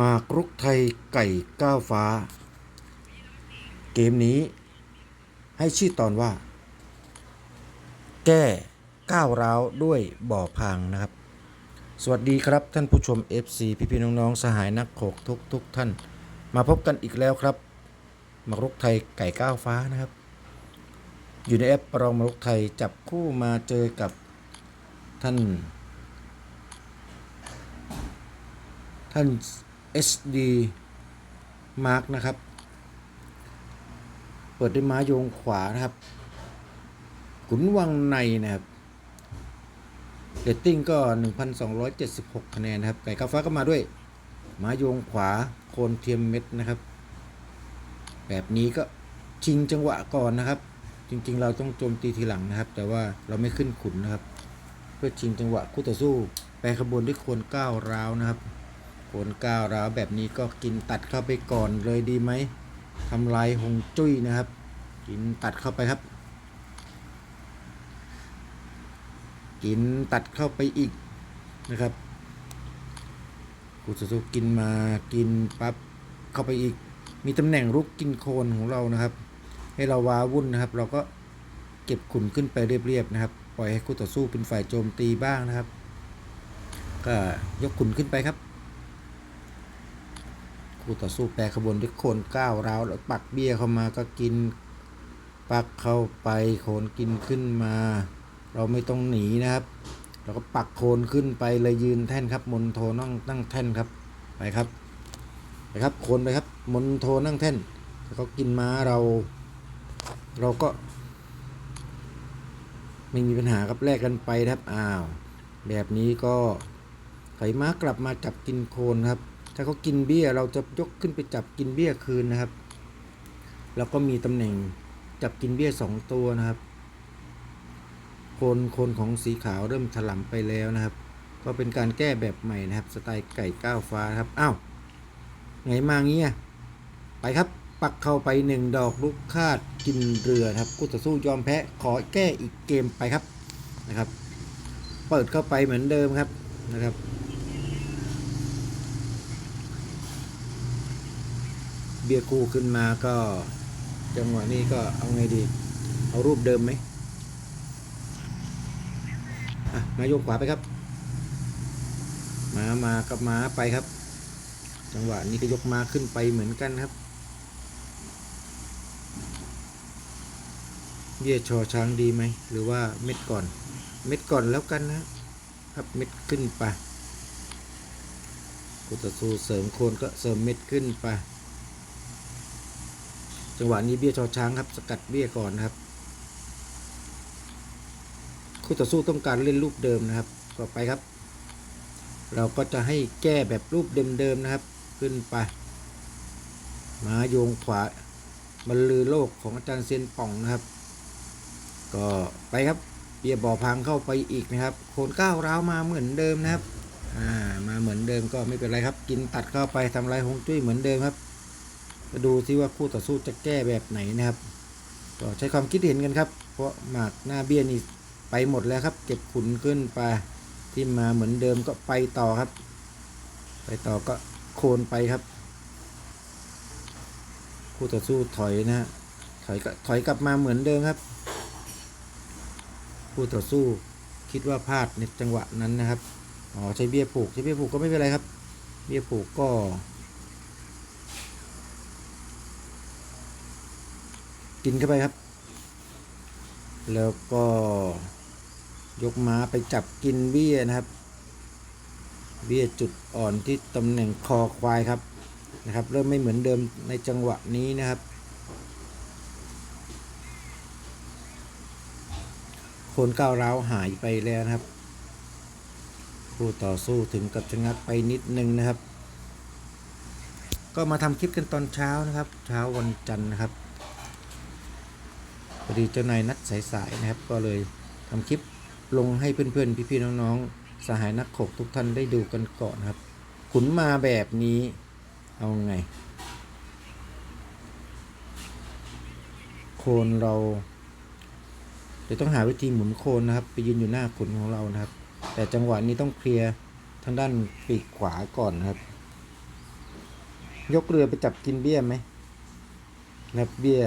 มากรุกไทยไก่ก้าวฟ้า เกมนี้ ให้ชื่อตอนว่า แก้ก้าวร้าวด้วยบ่อพางนะครับ สวัสดีครับท่านผู้ชม FC พี่พี่ๆน้องๆ สหายนักโขกทุกทุกๆท่าน มาพบกันอีกแล้วครับ มากรุกไทยไก่ก้าวฟ้านะครับ อยู่ในแอปประลองมากรุกไทยจับคู่มาเจอกับท่าน ท่าน SD Mark นะครับ เปิดด้วยม้าโยงขวานะครับ ขุนวังในนะครับเรตติ้งก็ 1,276 คะแนนนะครับ ไก่กาฟ้าก็มาด้วยม้าโยงขวาโคนเทียมเม็ดนะครับ แบบนี้ก็ชิงจังหวะก่อนนะครับ จริงๆ เราต้องโจมตีทีหลังนะครับ แต่ว่าเราไม่ขึ้นขุนนะครับ เพื่อชิงจังหวะคู่ต่อสู้ แปรขบวนด้วยโคนก้าวร้าวนะครับ โคนก้าวร้าวแบบนี้ก็กินตัดเข้าไปก่อนเลยดีไหมทำลายหงจุ้ยนะครับ กินตัดเข้าไปครับ กินตัดเข้าไปอีกนะครับกูจะสู้กินมากินปั๊บเข้าไปอีก มีตำแหน่งรุกกินโคนของเรานะครับ ให้เราว้าวุ่นนะครับ เราก็เก็บขุนขึ้นไปเรียบๆนะครับ ปล่อยให้คู่ต่อสู้เป็นฝ่ายโจมตีบ้างนะครับ ก็ยกขุนขึ้นไปครับ คู่ต่อสู้แปรขบวนด้วยโคนก้าวร้าวแล้วปักเบี้ยเข้ามาก็กิน ปักเข้าไปโคนกินขึ้นมา เราไม่ต้องหนีนะครับ เราก็ปักโคนขึ้นไปเลยยืนแท่นครับมนโทนั่งนั่งแท่นครับไปครับไปครับโคนไปครับมนโทนั่งแท่นถ้าเขากินม้าเรา เราก็ ไม่มีปัญหาครับแลกกันไปครับอ้าว แบบนี้ก็ไขม้ากลับมาจับกินโคนครับ ถ้าเขากินเบี้ยเราจะยกขึ้นไปจับกินเบี้ยคืนนะครับ แล้วก็มีตำแหน่งจับกินเบี้ยสองตัวนะครับโคนโคนของสีขาวเริ่มถลำไปแล้วนะครับ ก็เป็นการแก้แบบใหม่นะครับ สไตล์ไก่ก้าวฟ้าครับอ้าวไงมางี้อะไปครับปักเข้าไปหนึ่งดอกลูกคาดกินเรือครับกู้ต่อสู้ยอมแพ้ขอแก้อีกเกมไปครับนะครับ เปิดเข้าไปเหมือนเดิมครับนะครับ เบียร์คู่ขึ้นมาก็จังหวะนี้ก็เอาไงดี เอารูปเดิมไหมมายกขวาไปครับมามากับมาไปครับ จังหวะนี้ก็ยกมาขึ้นไปเหมือนกันครับ เบี้ยชอช้างดีไหม หรือว่าเม็ดก่อน เม็ดก่อนแล้วกันนะครับเม็ดขึ้นไปกุตสูเสริมโคนก็เสริมเม็ดขึ้นไป จังหวะนี้เบี้ยชอช้างครับ สกัดเบี้ยก่อนนะครับ คู่ต่อสู้ต้องการเล่นรูปเดิมนะครับ ต่อไปครับ เราก็จะให้แก้แบบรูปเดิมๆนะครับ ขึ้นไปมาโยงขวาบรรลือโลกของอาจารย์เซียนป่องนะครับ ก็ไปครับเบียบ่อพังเข้าไปอีกนะครับ โคนก้าวร้าวมาเหมือนเดิมนะครับ อ่า มาเหมือนเดิมก็ไม่เป็นไรครับ กินตัดเข้าไปทำลายฮงจุ้ยเหมือนเดิมครับ มาดูซิว่าคู่ต่อสู้จะแก้แบบไหนนะครับ ก็ใช้ความคิดเห็นกันครับ เพราะหมากหน้าเบี้ยนี่ไปหมดแล้วครับ เก็บขุนขึ้นไปที่มาเหมือนเดิมก็ไปต่อครับ ไปต่อก็โคนไปครับ คู่ต่อสู้ถอยนะฮะถอยก็ถอยกลับมาเหมือนเดิมครับ คู่ต่อสู้คิดว่าพลาดในจังหวะนั้นนะครับอ๋อใช้เบี้ยผูกใช้เบี้ยผูกก็ไม่เป็นไรครับ เบี้ยผูกก็ กินเข้าไปครับ แล้วก็ยกม้าไปจับกินเบี้ยนะครับ เบี้ยจุดอ่อนที่ตำแหน่งคอควายครับนะครับ เริ่มไม่เหมือนเดิมในจังหวะนี้นะครับ โคนก้าวร้าวหายไปแล้วนะครับผู้ต่อสู้ถึงกับชะงักไปนิดนึงนะครับ ก็มาทำคลิปกันตอนเช้านะครับ เช้าวันจันทร์นะครับ พอดีเจ้านายนัดสายๆนะครับ ก็เลยทำคลิปลงให้เพื่อนๆ พี่ๆน้องๆ สหายนักขกทุกท่านได้ดูกันก่อนะครับ ขุนมาแบบนี้เอาไง โคนเราเดี๋ยวต้องหาวิธีหมุนโคนนะครับ ไปยืนอยู่หน้าขุนของเรานะครับ แต่จังหวะนี้ต้องเคลียร์ทางด้านปีกขวาก่อนครับ ยกเรือไปจับกินเบี้ยไหมนับเบี้ย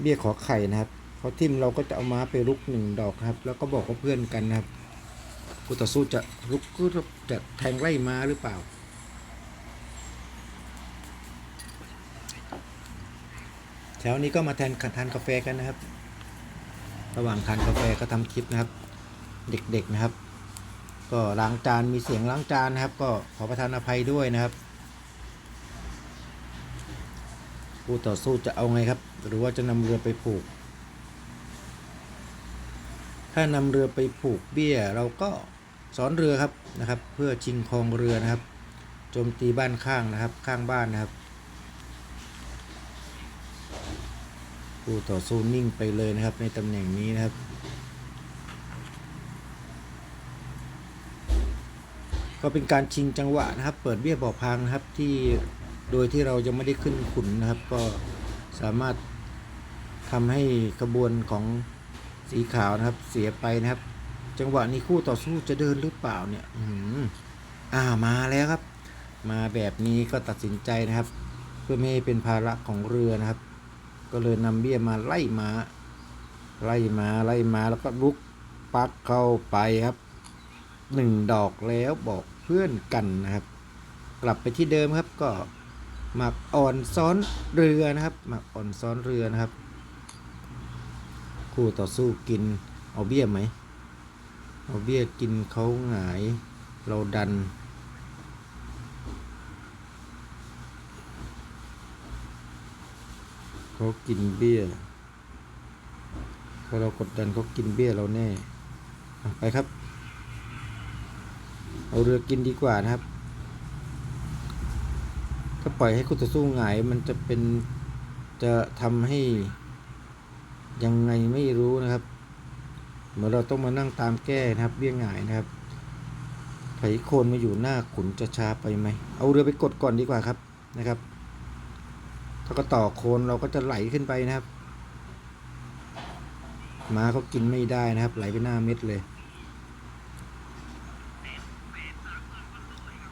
เบี้ยขอไข่นะครับพอทิมเราก็จะเอาม้าไปลุกหนึ่งดอกครับ แล้วก็บอกว่าเพื่อนกันนะครับกูต่อสู้จะลุกก็จะแทงไล่ม้าหรือเปล่า แถวนี้ก็มาแทนทานกาแฟกันนะครับ ระหว่างทานกาแฟก็ทำคลิปนะครับ เด็กๆนะครับ ก็ล้างจานมีเสียงล้างจานนะครับ ก็ขอประทานอภัยด้วยนะครับ ผู้ต่อสู้จะเอาไงครับ หรือว่าจะนำเรือไปผูก ถ้านำเรือไปผูกเบี้ยเราก็สอนเรือครับนะครับ เพื่อชิงครองเรือนะครับโจมตีบ้านข้างนะครับข้างบ้านนะครับผู้ต่อสู้นิ่งไปเลยนะครับ ในตำแหน่งนี้นะครับก็เป็นการชิงจังหวะนะครับ เปิดเบี้ยบ่อพางนะครับที่ โดยที่เรายังไม่ได้ขึ้นขุนนะครับ ก็สามารถทำให้กระบวนของสีขาวนะครับ เสียไปนะครับ จังหวะนี้คู่ต่อสู้จะเดินหรือเปล่าเนี่ยอืมอ่ามาแล้วครับ มาแบบนี้ก็ตัดสินใจนะครับ เพื่อไม่ให้เป็นภาระของเรือนะครับ ก็เลยนำเบี้ยมาไล่มาไล่มาไล่มาแล้วก็ลุกปักเข้าไปครับหนึ่งดอกแล้วบอกเพื่อนกันนะครับ กลับไปที่เดิมครับก็ หมักอ่อนซ้อนเรือนะครับ หมักอ่อนซ้อนเรือนะครับ คู่ต่อสู้กินเอาเบี้ยไหมเอาเบี้ยกินเขาหงายเราดัน เขากินเบี้ยพอเรากดดันเขากินเบี้ยเราแน่ไปครับ เอาเรือกินดีกว่านะครับ ปล่อยให้คู่ต่อสู้หงายมันจะเป็นจะทำให้ยังไงไม่รู้นะครับ เหมือนเราต้องมานั่งตามแก้นะครับเบี้ยหงายนะครับไถโคนมาอยู่หน้าขุนจะช้าไปไหม เอาเรือไปกดก่อนดีกว่าครับนะครับ ถ้าก็ต่อโคนเราก็จะไหลขึ้นไปนะครับม้าเขากินไม่ได้นะครับ ไหลไปหน้าเม็ดเลย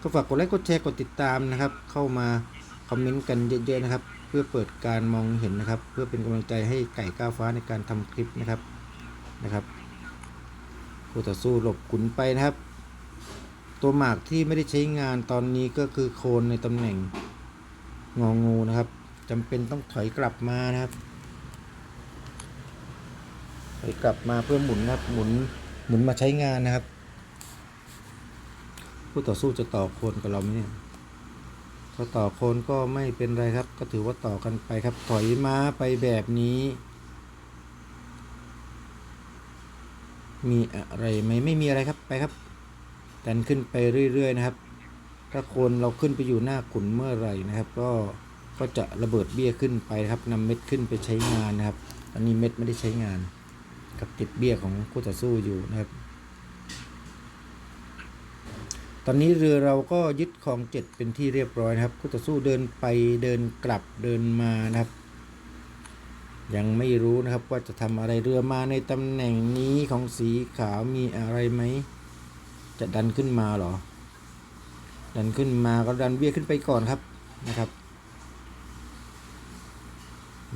ก็ฝากกดไลค์กดแชร์กดติดตามนะครับ เข้ามา คอมเมนต์กันเยอะๆนะครับ เพื่อเปิดการมองเห็นนะครับ เพื่อเป็นกำลังใจให้ไก่ก้าวฟ้าในการทำคลิปนะครับนะครับคู่ต่อสู้หลบขุนไปนะครับ ตัวหมากที่ไม่ได้ใช้งานตอนนี้ก็คือโคนในตำแหน่งงองูนะครับจำเป็นต้องถอยกลับมานะครับถอยกลับมาเพื่อหมุนนะครับหมุนหมุนมาใช้งานนะครับผู้ต่อสู้จะต่อโคนกับเราไหมเนี่ย ถ้าต่อโคนก็ไม่เป็นไรครับ ก็ถือว่าต่อกันไปครับ ถอยม้าไปแบบนี้ มีอะไรไหมไม่มีอะไรครับไปครับดันขึ้นไปเรื่อย ๆ นะครับ ถ้าโคนเราขึ้นไปอยู่หน้าขุนเมื่อไหร่นะครับ ก็ก็จะระเบิดเบี้ยขึ้นไปครับนำเม็ดขึ้นไปใช้งานนะครับ ตอนนี้เม็ดไม่ได้ใช้งาน กับติดเบี้ยของคู่ต่อสู้อยู่นะครับ ตอนนี้เรือเราก็ยึดคลองเจ็ดเป็นที่เรียบร้อยนะครับคู่ต่อสู้เดินไปเดินกลับเดินมานะครับ ยังไม่รู้นะครับว่าจะทำอะไรเรือมาในตำแหน่งนี้ของสีขาวมีอะไรไหม จะดันขึ้นมาหรอ ดันขึ้นมาก็ดันเบี้ยขึ้นไปก่อนครับนะครับ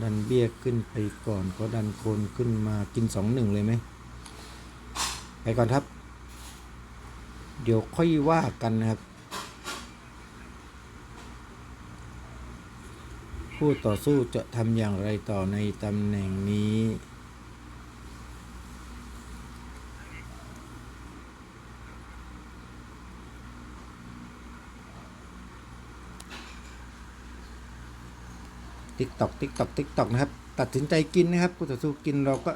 ดันเบี้ยขึ้นไปก่อนก็ดันโคนขึ้นมากินสองหนึ่งเลยไหมไปก่อนครับ เดี๋ยวค่อยว่ากันนะครับ ผู้ต่อสู้จะทำอย่างไรต่อในตำแหน่งนี้ติ๊กตอกติ๊กตอกติ๊กตอกนะครับ ตัดสินใจกินนะครับผู้ต่อสู้กินเราก็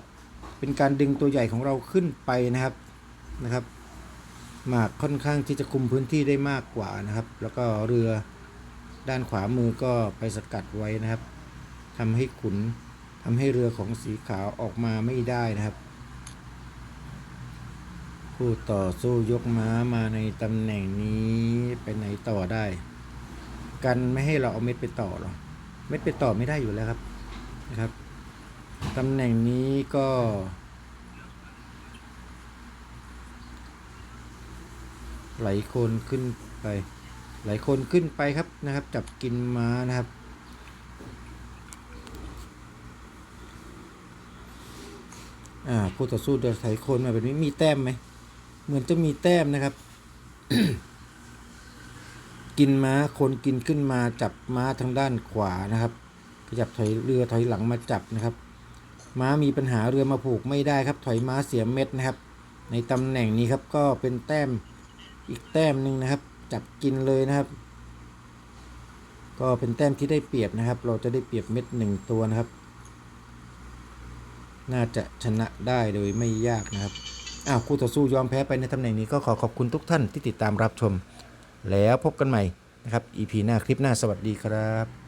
เป็นการดึงตัวใหญ่ของเราขึ้นไปนะครับนะครับ หมากค่อนข้างที่จะคุมพื้นที่ได้มากกว่านะครับ แล้วก็เรือด้านขวามือก็ไปสกัดไว้นะครับทำให้ขุนทำให้เรือของสีขาวออกมาไม่ได้นะครับผู้ต่อสู้ยกม้ามาในตำแหน่งนี้ไปไหนต่อได้ กันไม่ให้เราเอาเม็ดไปต่อหรอเม็ดไปต่อไม่ได้อยู่แล้วครับนะครับตำแหน่งนี้ก็ ไหลโคนขึ้นไปหลายคนขึ้นไปครับนะครับ จับกินม้านะครับ อ่าผู้ต่อสู้เดินไถโคนมาแบบนี้มีแต้มไหมเหมือนจะมีแต้มนะครับ กินม้าคนกินขึ้นมาจับม้าทางด้านขวานะครับขยับถอยเรือถอยหลังมาจับนะครับม้ามีปัญหาเรือมาผูกไม่ได้ครับ ถอยม้าเสียเม็ดนะครับ ในตำแหน่งนี้ครับก็เป็นแต้ม อีกแต้มหนึ่งนะครับ จับกินเลยนะครับ ก็เป็นแต้มที่ได้เปรียบนะครับ เราจะได้เปรียบเม็ดหนึ่งตัวนะครับ น่าจะชนะได้โดยไม่ยากนะครับอ้าวคู่ต่อสู้ยอมแพ้ไปในตำแหน่งนี้ก็ขอขอบคุณทุกท่านที่ติดตามรับชม แล้วพบกันใหม่นะครับ EP หน้าคลิปหน้าสวัสดีครับ